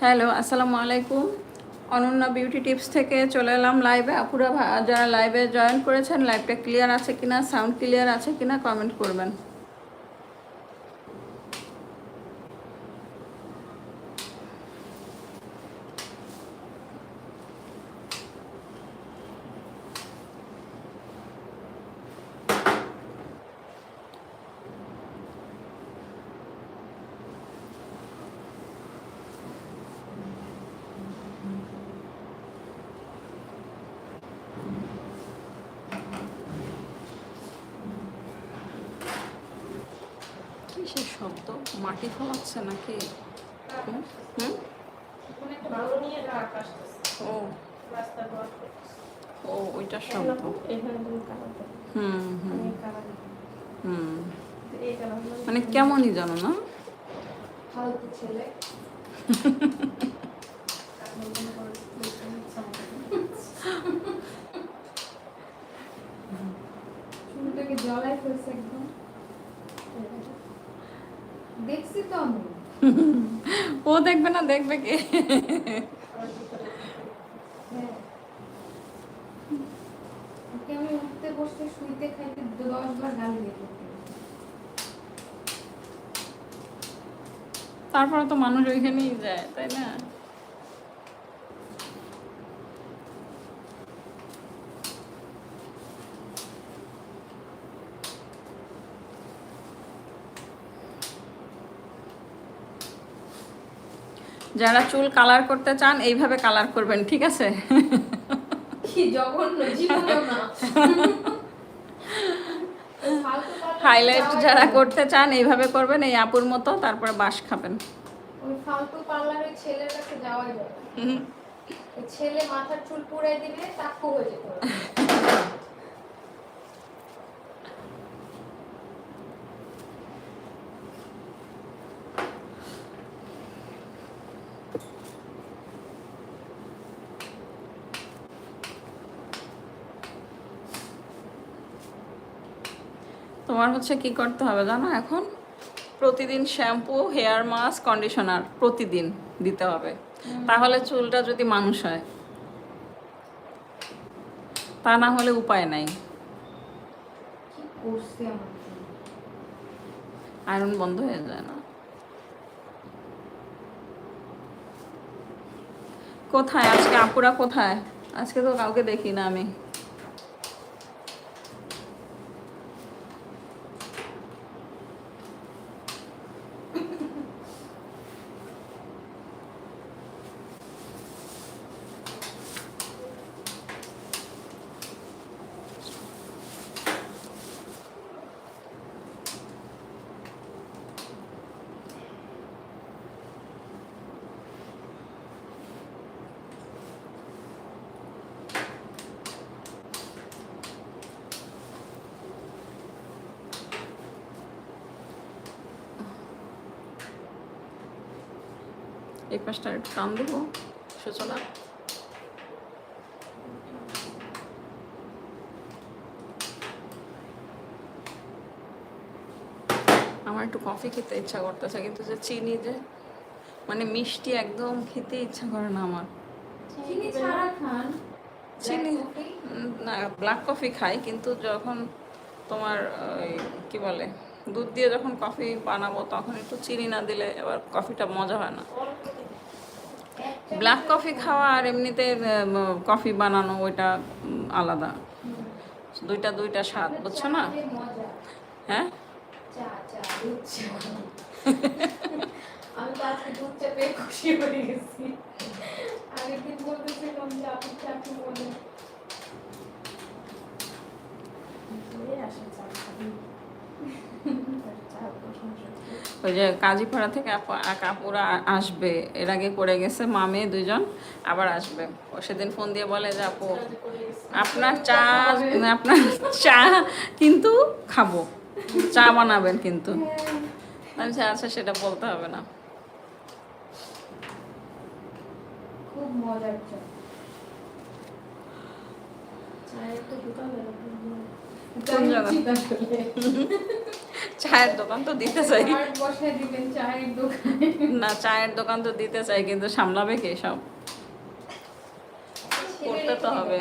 Hello, আসসালামু আলাইকুম। Ananya beauty tips থেকে চলে এলাম লাইভে আপুরা যারা লাইভে জয়েন করেছেন লাইভটা ক্লিয়ার আছে কিনা সাউন্ড ক্লিয়ার আছে কিনা কমেন্ট করবেন কিসের শব্দ ফলাচ্ছে নাকি? হুম? হুম? ও। ও ওইটার শব্দ হুম হুম। হুম। মানে কেমনই জানো না? ছেলে চুলটাকে জলাই ফেলছে একদম দেখছি তো আমি ও দেখবে না দেখবে কে? আমি উঠতে বসতে শুইতে খাইতে দশ বার গালি দিয়ে তারপরে তো মানুষ ওইখানেই যায় তাই না? যারা চুল কালার করতে চান এইভাবে কালার করবেন ঠিক আছে? হাইলাইট যারা করতে চান এইভাবে করবেন এই আপুর মতো তারপরে বাস খাবেন। ছেলে মাথার চুল পুড়াই দিলে তাক্কু হয়ে যেত তোমার হচ্ছে কি করতে হবে জানো এখন? প্রতিদিন শ্যাম্পু হেয়ার মাস্ক কন্ডিশনার প্রতিদিন দিতে হবে। তাহলে চুলটা যদি মানুষ হয় তা না হলে উপায় নাই? আয়রন বন্ধ হয়ে যায় না। কোথায়? আজকে আপুরা কোথায়? আজকে তো কাউকে দেখি না আমি। এই পাশটা একটু টান দেবো। সূচনা আমার একটু কফি খেতে ইচ্ছা করতেছে কিন্তু যে চিনি যে মানে মিষ্টি একদম খেতে ইচ্ছা করে না আমার। চিনি ছাড়া খান। চিনি না ব্ল্যাক কফি খাই কিন্তু যখন তোমার কি বলে দুধ দিয়ে যখন কফি বানাবো তখন একটু চিনি না দিলে এবার কফিটা মজা হয় না। ব্ল্যাক কফি খাওয়া আর এমনিতে কফি বানানো, ওইটা আলাদা। দুইটা দুইটা স্বাদ, বুঝছ না? হ্যাঁ? চা প্রশংসা। ওই যে কাজীপাড়া থেকে আপুরা আসবে। এর আগে করে গেছে মামে দুইজন আবার আসবে। ও সেদিন ফোন দিয়ে বলে যে আপু আপনার চা আপনার চা কিন্তু খাব। চা বানাবেন কিন্তু। বলছি, আচ্ছা সেটা বলতে হবে না। খুব মজার চা। চায়ের তো কোন জায়গা? চায়ের দোকান তো দিতে চাই। না চায়ের দোকান তো দিতে চাই কিন্তু সামলাবে কে সব? করতে তো হবে।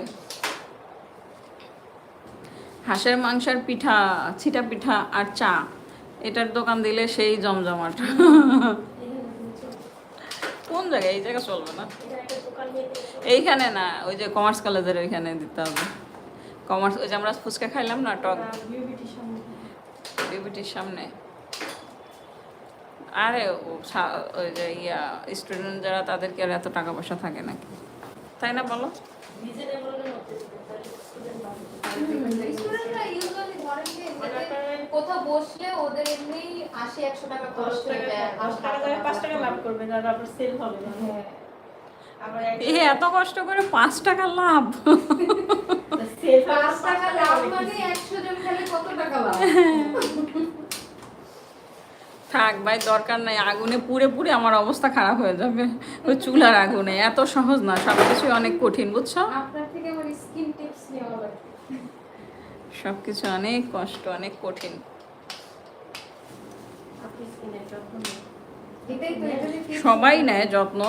হাঁসের মাংসের পিঠা ছিটা পিঠা আর চা এটার দোকান দিলে সেই জমজমাট। কোন জায়গায়? এই জায়গা চলবে না। এইখানে না ওই যে কমার্স কলেজের ওইখানে দিতে হবে। কমার্স ওই যে আমরা ফুচকা খাইলাম না টক। বিউটির সামনে। আরে ওই যে ইয়া স্টুডেন্ট যারা তাদেরকে আর এত টাকা পয়সা থাকে নাকি? তাই না বলো? স্টুডেন্টরা ইউজুয়ালি ধরেন যে এদের কোথাও বসলে ওদের এমনি আশি একশো টাকা খরচ হয়ে যায় হ্যাঁ। এত কষ্ট করে পাঁচ টাকা লাভ? টাকা লাভ মানে একশো জন খেলে কত টাকা লাভ? থাক ভাই দরকার নাই। আগুনে পুড়ে পুড়ে আমার অবস্থা খারাপ হয়ে যাবে। ওই চুলার আগুনে। এত সহজ না সব কিছুই অনেক কঠিন বুঝছ? আপনার থেকে আমার স্কিন টিপস নেওয়া লাগবে সব কিছু অনেক কষ্ট অনেক কঠিন। তো এখানে tips সবাই নেয় যত্ন।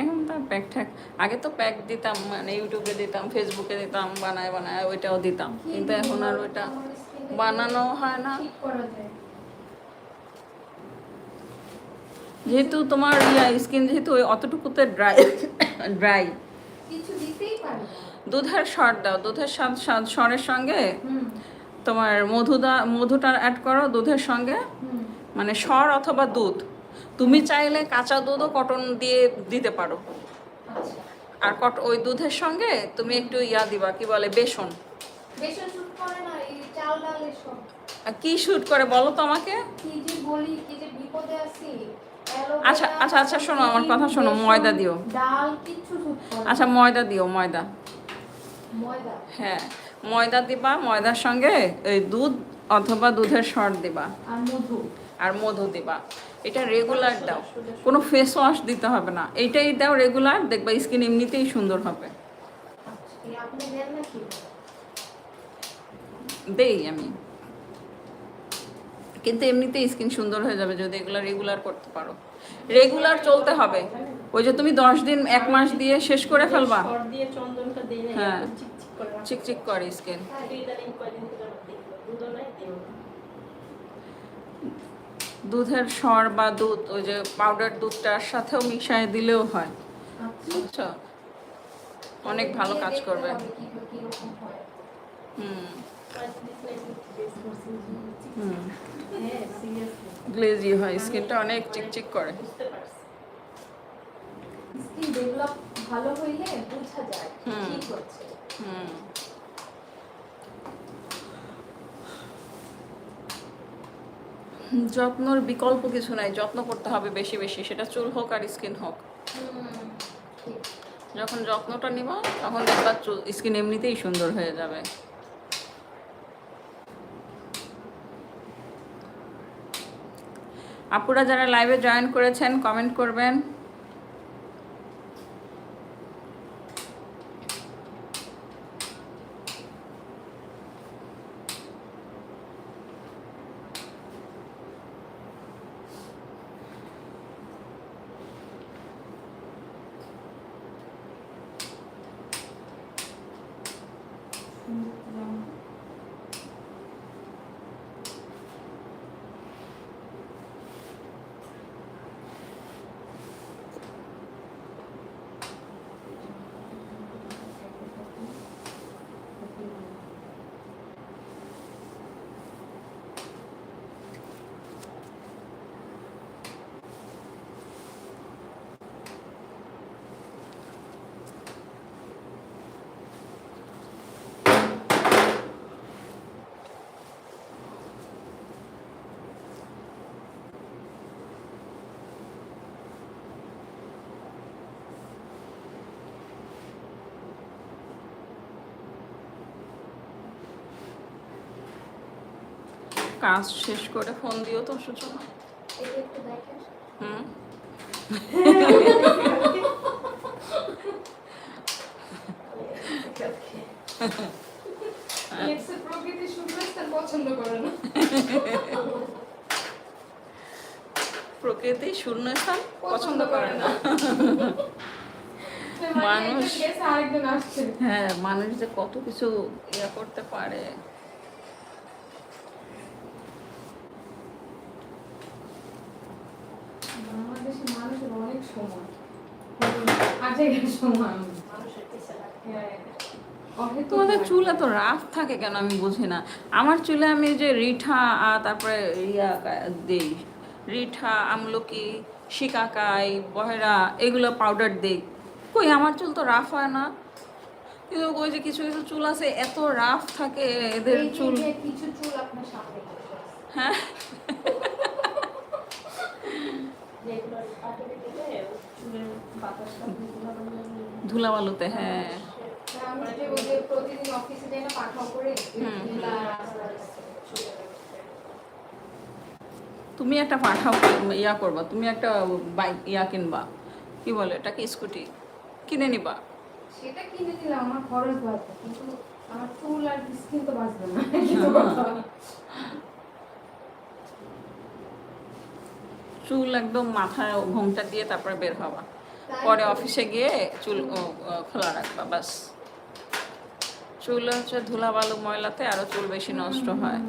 এখন তো প্যাক ঠ্যাক। আগে তো প্যাক দিতাম মানে ইউটিউবে দিতাম ফেসবুকে দিতাম, বানায় বানায় ওইটাও দিতাম। কিন্তু এখন আর ওইটা বানানো হয় না। যেহেতু তোমার স্কিন যেহেতু ওই অতটুকুতে ড্রাই ড্রাই কিছু দিতেই পারে না। দুধের সর দাও দুধের স্বাদ স্বাদ সরের সঙ্গে তোমার মধুদা মধুটা অ্যাড করো দুধের সঙ্গে। মানে সর অথবা দুধ। তুমি চাইলে কাঁচা দুধও কটন দিয়ে দিতে পারো। আচ্ছা। আর কট ওই দুধের সঙ্গে তুমি একটু ইয়া দিবা কি বলে বেসন। কি শুট করে বলো তো আমাকে? আচ্ছা, আচ্ছা, আচ্ছা, শোনো, আমার কথা শোনো, ময়দা দিও। আচ্ছা ময়দা দিও ময়দা। হ্যাঁ ময়দা দিবা ময়দার সঙ্গে এই দুধ অথবা দুধের সর দিবা। আর মধু। আর মধু দিবা। এটা রেগুলার দাও। কোনো ফেস ওয়াশ দিতে হবে না। এইটাই দাও রেগুলার দেখবা স্কিন এমনিতেই সুন্দর হবে। আচ্ছা দেই আমি। কিন্তু এমনিতেই স্কিন সুন্দর হয়ে যাবে যদি এগুলো রেগুলার করতে পারো। রেগুলার চলতে হবে। ওই যে তুমি দশ দিন এক মাস দিয়ে শেষ করে ফেলবা। হ্যাঁ। চিকচিক করে স্কিন না। দুধের সর বা দুধ ওই যে পাউডার দুধটার সাথেও মিশায় দিলেও হয়। আচ্ছা। বুঝছ? অনেক ভালো কাজ করবে। হয়। হুম। হুম। হ্যাঁ, গ্লেজি হয় স্কিনটা অনেক চিকচিক করে। স্কিন ডেভেলপ ভালো হইলে বোঝা যায় ঠিক হচ্ছে। হুম। যত্নর বিকল্প কিছু নাই যত্ন করতে হবে বেশি বেশি সেটা চুল হোক আর স্কিন হোক। যখন যত্নটা নিবা তখন দেখবা চুল স্কিন এমনিতেই সুন্দর হয়ে যাবে। আপুরা যারা লাইভে জয়েন করেছেন কমেন্ট করবেন। কাজ শেষ করে ফোন দিও তো সূচনা হুম? প্রকৃতি পছন্দ করে না। প্রকৃতি শূন্যস্থান পছন্দ করে না। মানে মানুষ- হ্যাঁ মানুষ যে কত কিছু ইয়ে করতে পারে। সময়। আজকে সময়। তোমাদের চুল এত রাফ থাকে কেন আমি বুঝি না। আমার চুলে আমি যে রিঠা আর তারপরে ইয়া দিই। রিঠা আমলকি শিকাকাই বহেরা এগুলো পাউডার দিই। কই আমার চুল তো রাফ হয় না। কিন্তু ওই যে কিছু কিছু চুল আছে এত রাফ থাকে এদের চুল। কিছু চুল আপনার সামনে হ্যাঁ যেগুলো পাথরে দিলে চুলের বাতাসটা ধুলা বালি ধুলাবালুতে হ্যাঁ। প্রতিদিন অফিসে যাই না করে তুমি একটা পাঠাও ইয়া করবা তুমি একটা বাইক ইয়া কিনবা। কি বলে এটাকে স্কুটি। কিনে নিবা। সেটা কিনে দিলাম আমার খরচ বাঁচবে কিন্তু আমার চুল আর স্কিন তো বাঁচবে না কিন্তু কথা। চুল একদম মাথায় ঘোমটা দিয়ে তারপরে বের হবা পরে অফিসে গিয়ে চুল খোলা রাখবা বাস চুল হচ্ছে ধুলাবালু ময়লাতে আরও চুল বেশি নষ্ট হয়।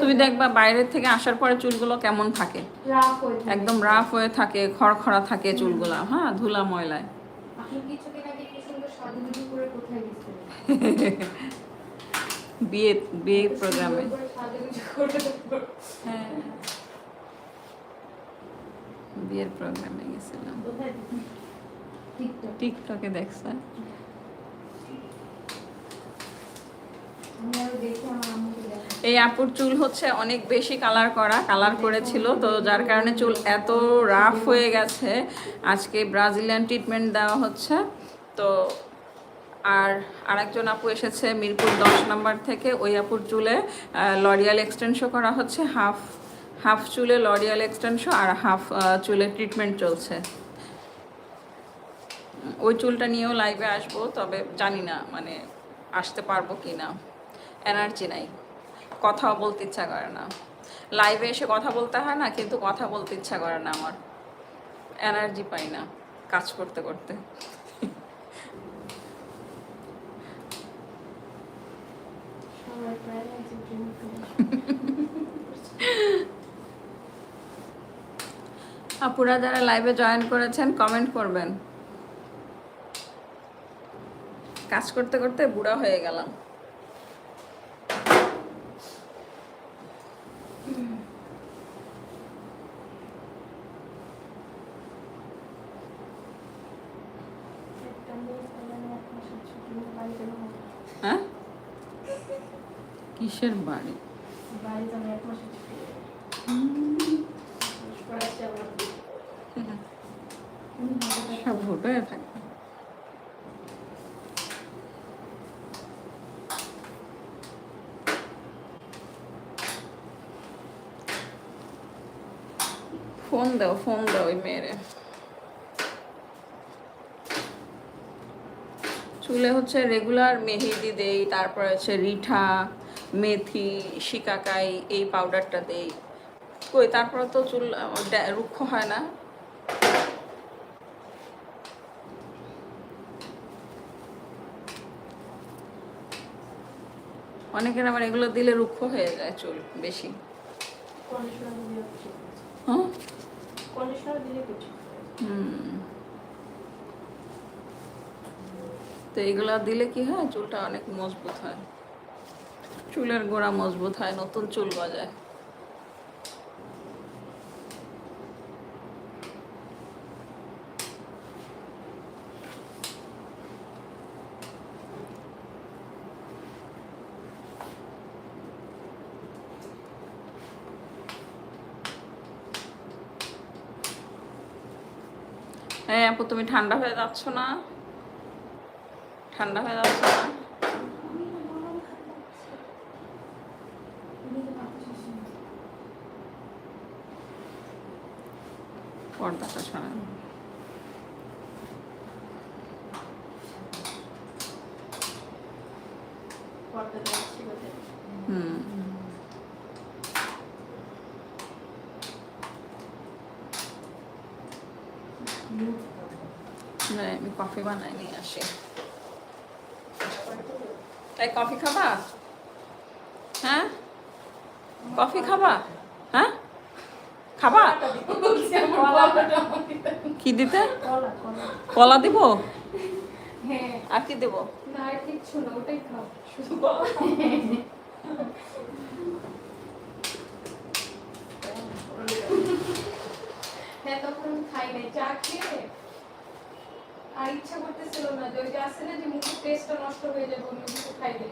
তুমি দেখবা বাইরের থেকে আসার পরে চুলগুলো কেমন থাকে। রাফ হয়ে থাকে। একদম রাফ হয়ে থাকে খড়খড়া থাকে চুলগুলো হ্যাঁ ধুলা ময়লায়। বিয়ে বিয়ে প্রোগ্রামে। হ্যাঁ। বিয়ের প্রোগ্রামে গেছিলাম। টিকটকে দেখছে। এই আপুর চুল হচ্ছে অনেক বেশি কালার করা কালার করেছিল। তো যার কারণে চুল এত রাফ হয়ে গেছে। আজকে ব্রাজিলিয়ান ট্রিটমেন্ট দেওয়া হচ্ছে। তো আর আরেকজন আপু এসেছে মিরপুর দশ নম্বর থেকে, ওই আপুর চুলে লরিয়াল এক্সটেনশো করা হচ্ছে। হাফ হাফ চুলে লরিয়াল এক্সটেনশো আর হাফ চুলে ট্রিটমেন্ট চলছে। ওই চুলটা নিয়েও লাইভে আসব, তবে জানি না মানে আসতে পারব কি না এনার্জি নাই। কথাও বলতে ইচ্ছা করে না। লাইভে এসে কথা বলতে হয় না, কিন্তু কথা বলতে ইচ্ছা করে না আমার। এনার্জি পাই না কাজ করতে করতে সবাই প্রায় আছে ড্রিম আপুরা যারা লাইভে জয়েন করেছেন কমেন্ট করবেন। কাজ করতে করতে বুড়া হয়ে গেলাম একটা মেয়ে ছেলে এক মাসের ছুটি নিয়ে বাড়ি গেল হ্যাঁ কিসের বাড়ি। ফোন দাও ফোন দাও ওই মেয়েরে। চুলে হচ্ছে রেগুলার মেহেদি দেই, তারপরে হচ্ছে রিঠা। মেথি শিকাকাই এই পাউডারটা দেই। কই তারপরে তো চুল রুক্ষ হয় না। অনেকের আবার এগুলো দিলে রুক্ষ হয়ে যায় চুল বেশি। হ্যাঁ। তো এগুলো দিলে কি হয়? চুলটা অনেক মজবুত হয়। চুলের গোড়া মজবুত হয়, নতুন চুল গজায়। হ্যাঁ আপু, তুমি ঠান্ডা হয়ে যাচ্ছ না? ঠান্ডা হয়ে যাচ্ছ না? পর্দাটা সরান আমি কফি বানাই নিয়ে আসি তাই কফি খাবা হ্যাঁ কফি খাবা হ্যাঁ খাবা? কি দিতে? কলা দিব? হ্যাঁ। আর কি দেব? খাও। হ্যাঁ খাই নাই চা খেয়ে। আর ইচ্ছা করতেছিল না যে ওই যে আসে না যে মুখের টেস্টটা নষ্ট হয়ে যাবে অন্য কিছু খাই নি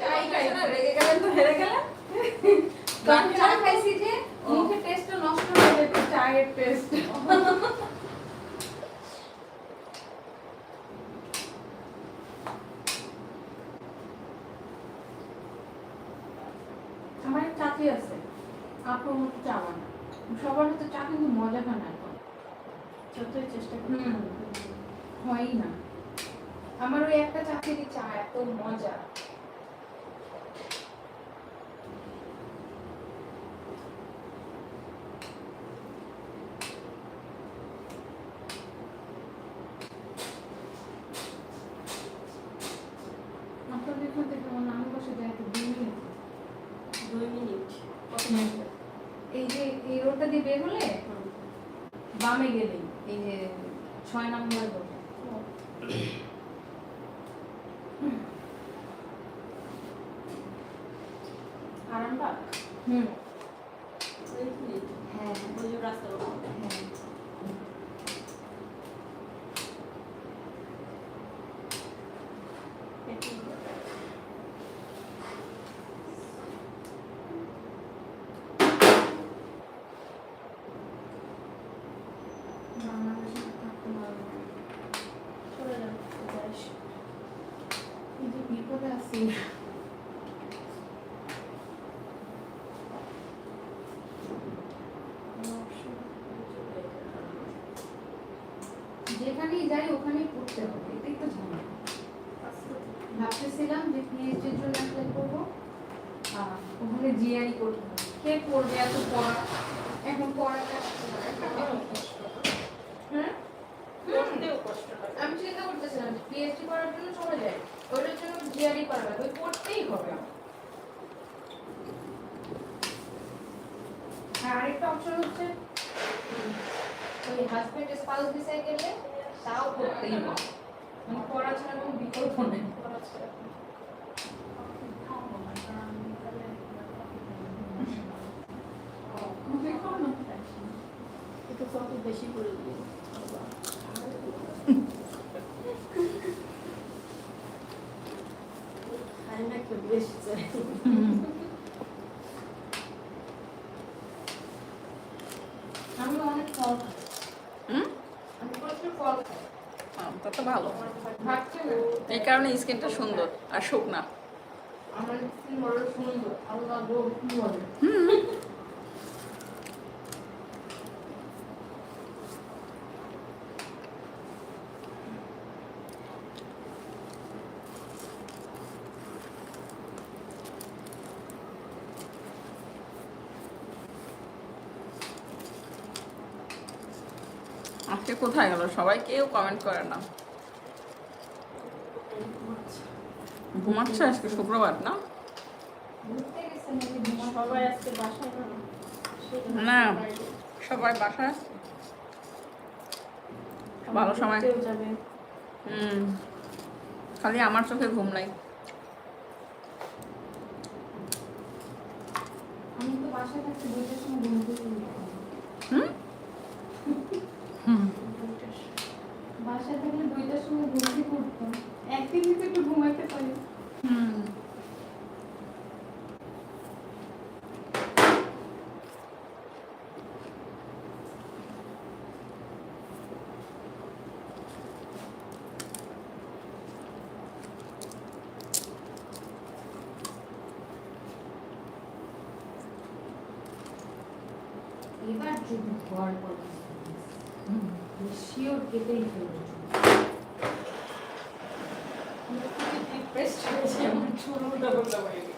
চাই খাই না রেগে গেলেন তো হেরে গেলেন কারণ চা খাইছি যে মুখের টেস্টটা নষ্ট হয়ে যাবে চায়ের টেস্ট আমার চাকরি আছে আপনার মতো চা বানা সবার হাতে চা কিন্তু মজা হয় না এখন। যতই চেষ্টা করি। হয়ই না। আমার ওই একটা চাকরি চা এত মজা। 嗯。যে পিএইচডির জন্য অ্যাপ্লাই করব। আর ওখানে জিআরই করতে হবে। কে পড়বে এত পড়া? এখন পড়াটা হ্যাঁ? হয়। আমি চিন্তা করতেছিলাম যে পিএইচডি করার জন্য চলে যায় ওটার জন্য জিআরই করা লাগবে পড়তেই হবে। আর আরেকটা অপশন হচ্ছে ওই হাজবেন্ড স্পাউস ভিসায় গেলে তাও পড়তেই হবে। মানে পড়া ছাড়া কোনো বিকল্প নেই। পড়া ছাড়া। খাব না, কারণ আমি বিকালে একটু কত বেশি করে আমি অনেক ফল হুম? তা তো ভালো। এই কারণে স্কিনটা সুন্দর আর শুকনা। আমার সুন্দর। আল্লাহ কোথায় গেল? সবাই কেউ কমেন্ট করে না। ঘুমাচ্ছে আজকে শুক্রবার না? না। সবাই বাসায় ভালো সময়। হুম খালি আমার চোখে ঘুম নাই তো বাসায় থাকতে দুইটার সময় ঘুম থেকে উঠি। হুম হুম দুইটার সময়। বাসায় থাকলে দুইটার সময় ঘুম থেকে উঠতাম একদিনই তো একটু ঘুমাইতে পারি। হুম। এবার যদি ঘর করে শিওর কেটেই ফেলব রিকোয়েস্ট যে আমার চুলগুলো বলতে পারি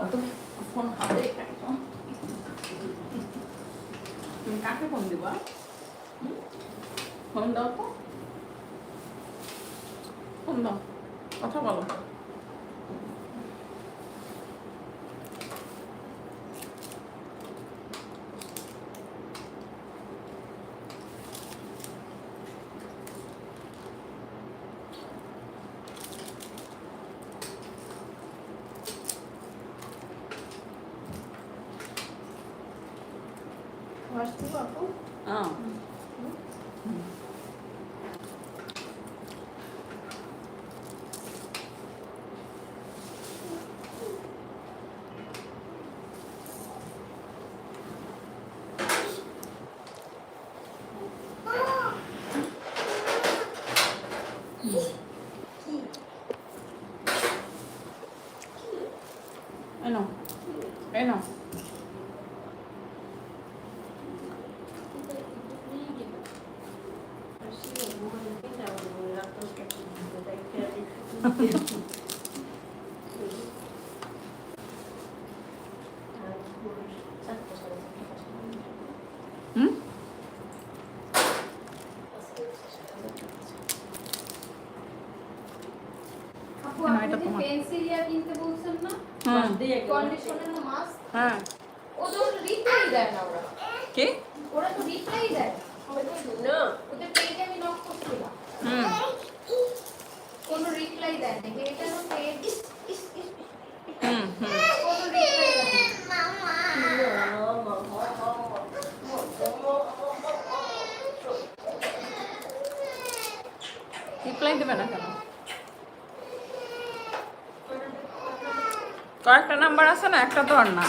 Mató. First Obrigada. রিপ্লাই দেবে না কেন? কয়েকটা নাম্বার আছে না? একটা তো আর না।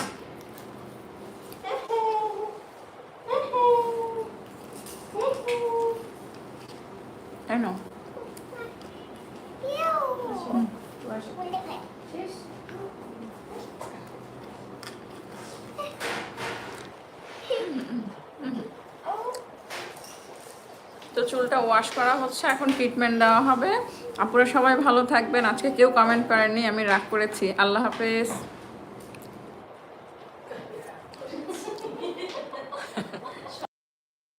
ওয়াশ করা হচ্ছে, এখন ট্রিটমেন্ট দেওয়া হবে। আপনারা সবাই ভালো থাকবেন। আজকে কেউ কমেন্ট করেননি, আমি রাগ করেছি। আল্লাহ হাফেজ।